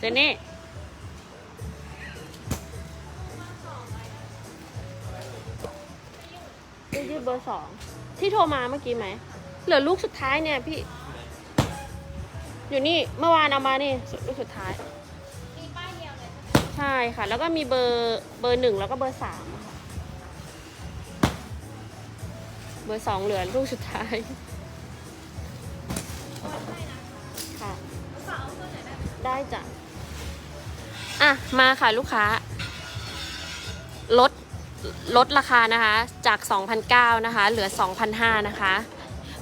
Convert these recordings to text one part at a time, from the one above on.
เจนี่ยืดเบอร์สองที่โทรมาเมื่อกี้ไหม เหลือลูกสุดท้ายเนี่ยพี่ อยู่นี่เมื่อวานเอามานี่ลูกสุดท้าย มีป้ายเดียวเลยใช่ค่ะ แล้วก็มีเบอร์เบอร์หนึ่งแล้วก็เบอร์สามค่ะเบอร์สองเหลือลูกสุดท้ายค่ะ ได้จ้ะ อะมาค่ะลูกค้า ลดลดราคานะคะ จาก 2,009นะคะ เหลือ 2,005นะคะ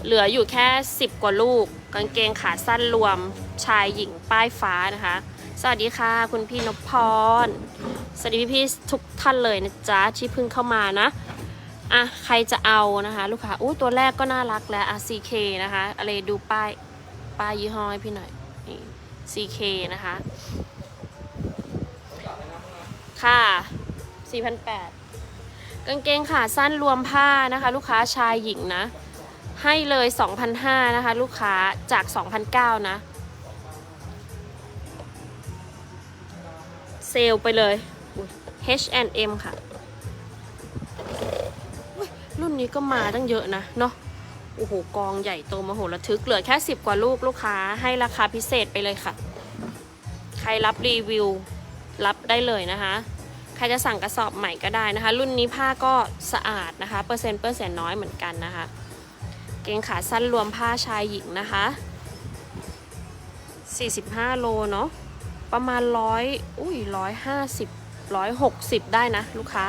เหลืออยู่แค่ 10 กว่าลูก กางเกงขาสั้นรวมชายหญิงป้ายฟ้านะคะ สวัสดีค่ะ คุณพี่นพพร สวัสดีพี่ๆทุกท่านเลยนะจ๊ะ ที่เพิ่งเข้ามานะ อะ ใครจะเอานะคะ ลูกค้าอู้ตัวแรกก็น่ารักแล้วอะ CK นะคะ อะไรดูป้าย ป้ายยี่ห้อให้พี่หน่อย นี่ CK นะคะ ค่ะ4,800กางเกงขาสั้นรวมผ้านะคะ ลูกค้าชายหญิงนะ ให้เลย2,500นะคะ ลูกค้าจาก2,900นะ เซลไปเลย H&M ค่ะ รุ่นนี้ก็มาตั้งเยอะนะเนาะโอ้โห กองใหญ่โตมโหฬารทึก เหลือแค่ 10 กว่าลูกลูกค้าให้ราคาพิเศษไปเลยค่ะ ใครรับรีวิว ได้เลยนะคะใครจะสั่งกระสอบใหม่ก็ได้นะคะ รุ่นนี้ผ้าก็สะอาดนะคะ เปอร์เซ็นต์เปอร์เซ็นต์น้อยเหมือนกันนะคะ เกงขาสั้นรวมผ้าชายหญิงนะคะ 45 โลเนาะประมาณร้อยอุ้ยร้อยห้าสิบร้อยหกสิบได้นะ ลูกค้า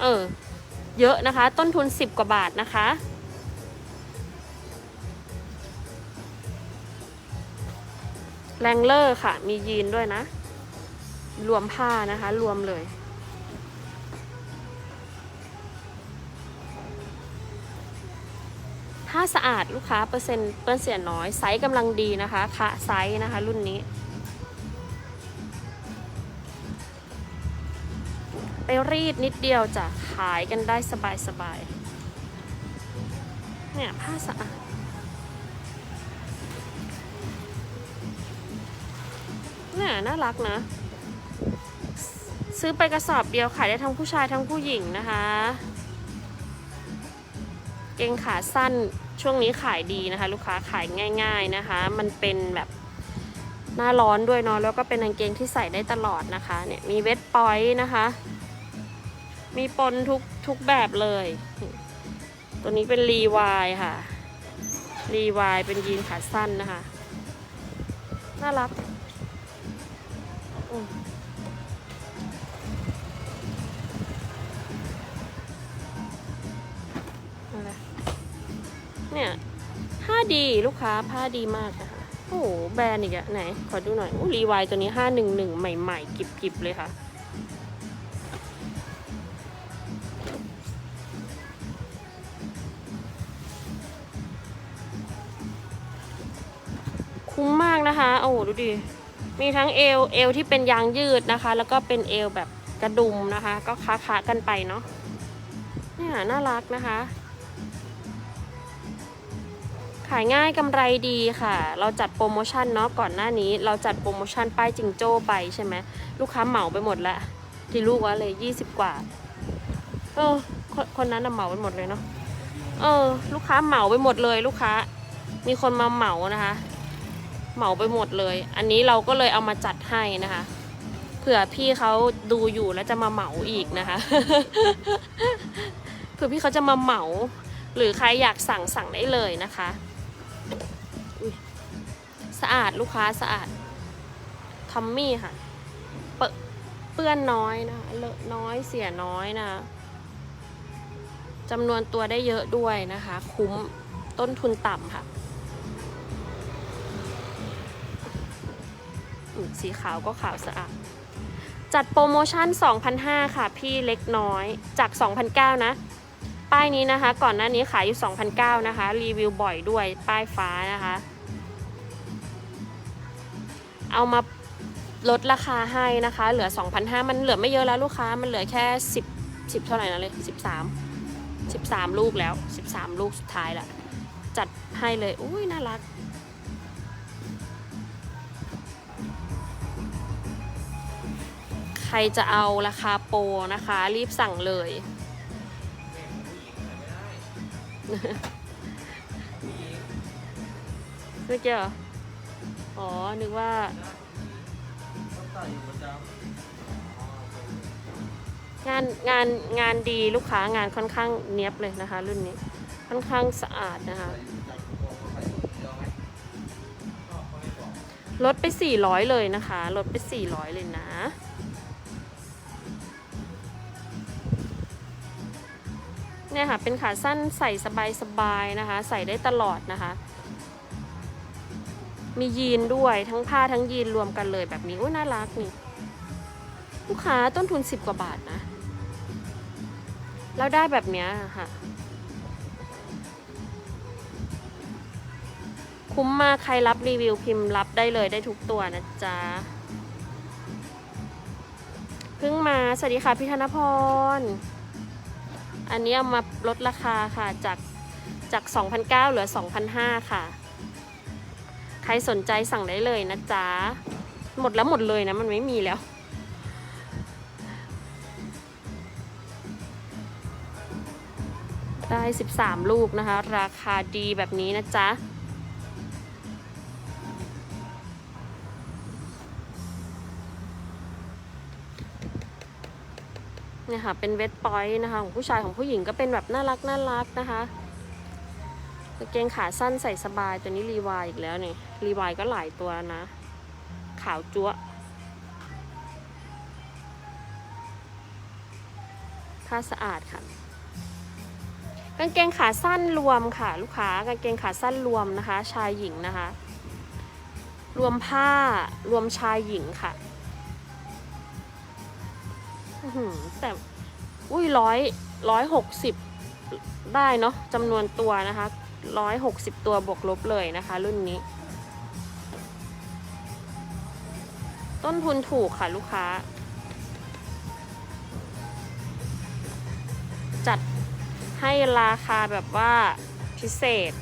เออ เยอะนะคะ ต้นทุน10กว่าบาทนะคะ แรงเลอร์ค่ะ มียีนด้วยนะ รวมผ้านะคะ รวมเลย ผ้าสะอาดลูกค้าเปอร์เซ็นต์เปอร์เซ็นต์น้อย ไซส์กำลังดีนะคะคะไซส์นะคะ รุ่นนี้ ไปรีดนิดเดียวจะขายกันได้สบายสบายเนี่ย ผ้าสะอาดเนี่ยน่ารักนะ ซื้อไปกระสอบเดียวขายได้ทั้งผู้ชายทั้งผู้หญิงนะคะ เกงขาสั้นช่วงนี้ขายดีนะคะ ลูกค้าขายง่าย ๆนะคะ มันเป็นแบบหน้าร้อนด้วยเนาะแล้วก็เป็นกางเกงที่ใส่ได้ตลอดนะคะเนี่ยมีเวทปอยต์นะคะ มีปนทุกทุกแบบเลย ตัวนี้เป็นรีวายค่ะรีวายเป็นยีนขาสั้นนะคะ น่ารักอืม เนี่ยผ้าดีลูกค้าผ้าดีมากนะคะโอ้โหแบรนด์อีกอะไหน ขอดูหน่อยอู้รีวายตัวนี้ห้าหนึ่งหนึ่งใหม่ๆกิบๆเลยค่ะ คุ้มมากนะคะ โอ้ดูดิ มีทั้งเอวเอวที่เป็นยางยืดนะคะ แล้วก็เป็นเอวแบบกระดุมนะคะ ก็ค้าค้าๆกันไปเนาะเนี่ยน่ารักนะคะ ขายง่ายกำไรดีค่ะ เราจัดโปรโมชั่นเนาะก่อนหน้านี้ เราจัดโปรโมชั่นป้ายจิงโจ้ไปใช่ไหมลูกค้าเหมาไปหมดละกี่ลูกวะเลยยี่สิบกว่า เออคนคนนั้นเหมาไปหมดเลยเนาะเออ ลูกค้าเหมาไปหมดเลย ลูกค้า มีคนมาเหมานะคะ เหมาไปหมดเลย อันนี้เราก็เลยเอามาจัดให้นะคะเผื่อพี่เขาดูอยู่แล้วจะมาเหมาอีกนะคะเผื่อพี่เขาจะมาเหมา หรือใครอยากสั่งสั่งได้เลยนะคะ สะอาดลูกค้าสะอาดทอมมี่ค่ะเปเปื้อนน้อยนะคะเลอะน้อยเสียน้อยนะจำนวนตัวได้เยอะด้วยนะคะ คุ้มต้นทุนต่ำค่ะ สีขาวก็ขาวสะอาด จัดโปรโมชั่น 2,500 ค่ะ พี่เล็กน้อยจาก 2,900 นะ ป้ายนี้นะคะ ก่อนหน้านี้ขายอยู่ 2,900 นะคะ รีวิวบ่อยด้วยป้ายฟ้านะคะ เอามาลดราคาให้นะคะ เหลือ 2,500 มันเหลือไม่เยอะแล้วลูกค้า มันเหลือแค่ 10 10 เท่าไหร่นะเลย 13 13 ลูกแล้ว 13 ลูกสุดท้ายละจัดให้เลย อุ้ยน่ารัก ใครจะเอาราคาโปรนะคะ รีบสั่งเลย เมื่อกี้เหรอ อ๋อ นึกว่า ต้องใส่อยู่ประจงานงานงานดีลูกค้างานค่อนข้างเนี้ยบเลยนะคะ รุ่นนี้ ค่อนข้างสะอาดนะคะ ใส่อยู่ประจำตัวใส่เดียวไหมก็เขาไม่บอกลดไป 400 เลยนะคะ ลดไป 400 เลยนะ เนี่ยค่ะ เป็นขาสั้นใส่สบายๆนะคะ ใส่ได้ตลอดนะคะ มียีนด้วยทั้งผ้าทั้งยีนรวมกันเลยแบบนี้โอ้ยน่ารักนี่ลูกค้าต้นทุน10กว่าบาทนะแล้วได้แบบเนี้ยค่ะคุ้มมากใครรับรีวิวพิมพ์รับได้เลยได้ทุกตัวนะจ๊ะเพิ่งมา สวัสดีค่ะพี่ธนพร อันนี้เอามาลดราคาค่ะจากจาก 2,900เหลือ 2,500 ค่ะ ใครสนใจสั่งได้เลยนะจ๊ะ หมดแล้วหมดเลยนะ มันไม่มีแล้ว ได้ 13 ลูกนะคะ ราคาดีแบบนี้นะจ๊ะเนี่ยค่ะเป็นเวทปอยต์นะคะของผู้ชายของผู้หญิงก็เป็นแบบน่ารักน่ารักนะคะกางเกงขาสั้นใส่สบายตัวนี้รีวายอีกแล้วเนี่ย รีวายก็หลายตัวนะ ขาวจั๊วะผ้าสะอาดค่ะ กางเกงขาสั้นรวมค่ะ ลูกค้ากางเกงขาสั้นรวมนะคะ ชายหญิงนะคะ รวมผ้ารวมชายหญิงค่ะแต่อุ้ยร้อยร้อยหกสิบได้เนาะจำนวนตัวนะคะร้อยหกสิบตัวบวกลบเลยนะคะ รุ่นนี้ ต้นทุนถูกค่ะลูกค้า จัดให้ราคาแบบว่าพิเศษ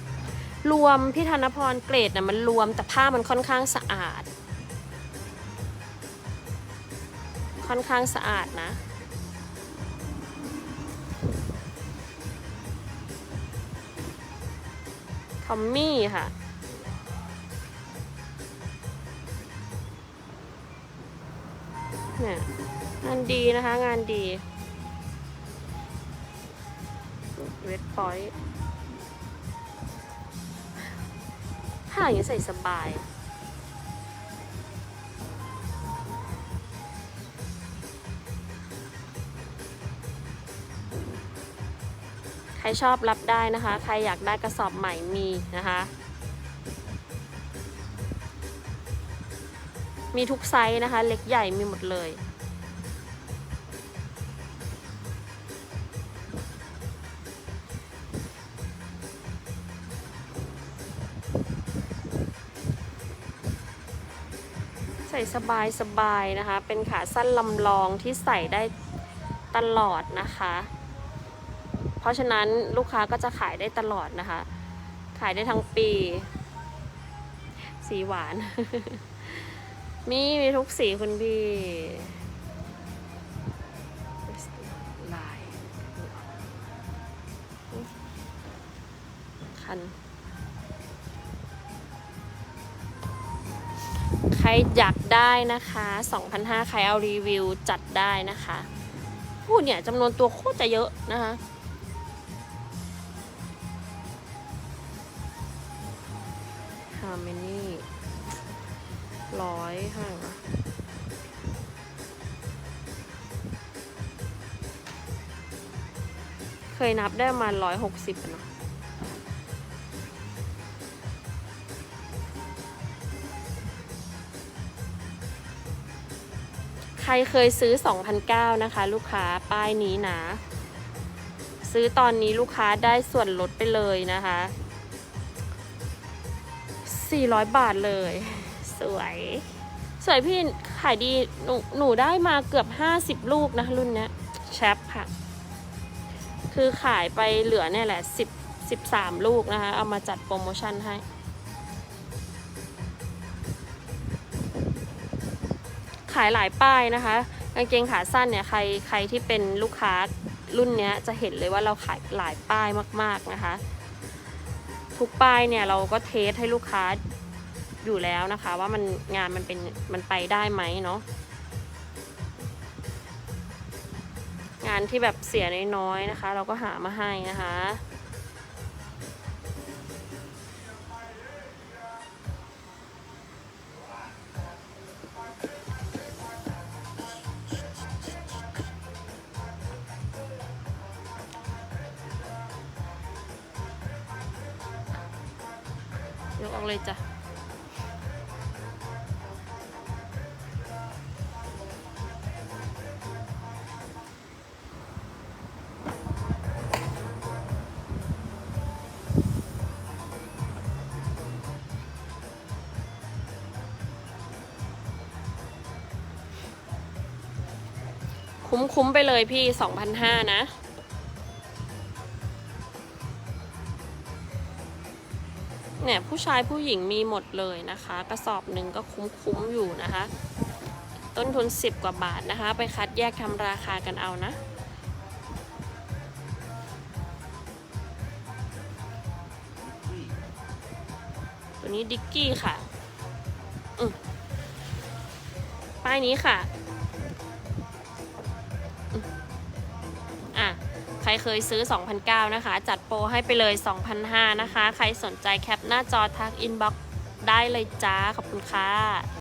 รวมพี่ธนพรเกรดนะมันรวมแต่ผ้ามันค่อนข้างสะอาด ค่อนข้างสะอาดนะทอมมี่ค่ะ เนี่ยงานดีนะคะ งานดีเวทพอยต์ผ้าอย่างนี้ใส่สบายใครชอบรับได้นะคะ ใครอยากได้กระสอบใหม่มีนะคะ มีทุกไซส์นะคะ เล็กใหญ่มีหมดเลย ใส่สบายสบายนะคะ เป็นขาสั้นลำลองที่ใส่ได้ตลอดนะคะ เพราะฉะนั้นลูกค้าก็จะขายได้ตลอดนะคะ ขายได้ทั้งปี สีหวาน มีมีทุกสีคุณพี่ลายคัน ใครอยากได้นะคะ2,500ใครเอารีวิวจัดได้นะคะพูดเนี่ยจำนวนตัวโคตรจะเยอะนะคะฮาร์เมนี่ ร้อยห้าเคยนับได้ประมาร้อยหกสิบนะใครเคยซื้อ 2,009นะคะ ลูกค้าป้ายนี้นะ ซื้อตอนนี้ลูกค้าได้ส่วนลดไปเลยนะคะ 400 บาทเลย วย สวยพี่ขายดีหนูหนูได้มาเกือบ50ลูกนะรุ่นเนี้ยแชปค่ะ คือขายไปเหลือเนี่ยแหละ10 13ลูกนะคะ เอามาจัดโปรโมชั่นให้ขายหลายป้ายนะคะกางเกงขาสั้นเนี่ยใครใครที่เป็นลูกค้ารุ่นเนี้ยจะเห็นเลยว่าเราขายหลายป้ายมาก ๆนะคะ ทุกป้ายเนี่ยเราก็เทสให้ลูกค้า อยู่แล้วนะคะ ว่ามันงานมันเป็นมันไปได้ไหมเนาะงานที่แบบเสียน้อยๆนะคะ เราก็หามาให้นะคะยกออกเลยจ้ะ คุ้มๆไปเลยพี่ 2,500 นะ เนี่ย ผู้ชายผู้หญิงมีหมดเลยนะคะ กระสอบหนึ่งก็คุ้มๆอยู่นะคะ ต้นทุน 10 กว่าบาทนะคะ ไปคัดแยกทำราคากันเอานะตัวนี้ดิกกี้ค่ะ อืมป้ายนี้ค่ะ ใครเคยซื้อ 2,009นะคะ จัดโปรให้ไปเลย 2,005นะคะ ใครสนใจแคปหน้าจอทักอินบ็อกได้เลยจ้า ขอบคุณค่ะ